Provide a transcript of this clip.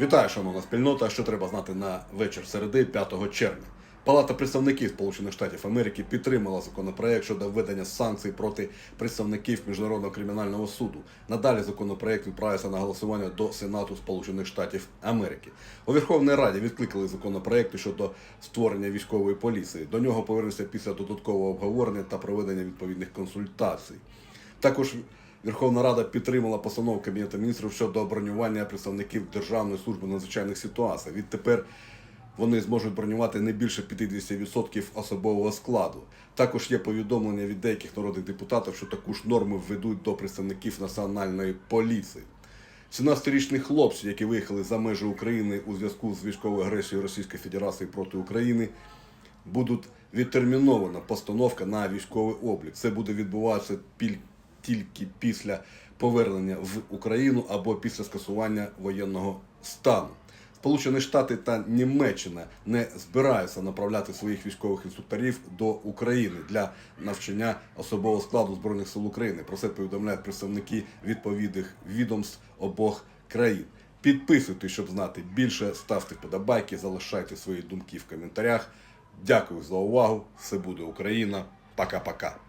Вітаю, шановна спільнота. Що треба знати на вечір середи 5 червня. Палата представників Сполучених Штатів Америки підтримала законопроект щодо введення санкцій проти представників Міжнародного кримінального суду. Надалі законопроект відправився на голосування до Сенату Сполучених Штатів Америки. У Верховній Раді відкликали законопроекти щодо створення військової поліції. До нього повернуться після додаткового обговорення та проведення відповідних консультацій. Також Верховна Рада підтримала постанову Кабінету міністрів щодо бронювання представників Державної служби надзвичайних ситуацій. Відтепер вони зможуть бронювати не більше 50% особового складу. Також є повідомлення від деяких народних депутатів, що таку ж норму введуть до представників національної поліції. 17-річні хлопці, які виїхали за межі України у зв'язку з військовою агресією Російської Федерації проти України, будуть відтермінована постановка на військовий облік. Це буде відбуватися піль- тільки після повернення в Україну або після скасування воєнного стану. Сполучені Штати та Німеччина не збираються направляти своїх військових інструкторів до України для навчання особового складу збройних сил України. Про це повідомляють представники відповідних відомств обох країн. Підписуйтесь, щоб знати більше, ставте вподобайки, залишайте свої думки в коментарях. Дякую за увагу. Все буде Україна. Пока-пока.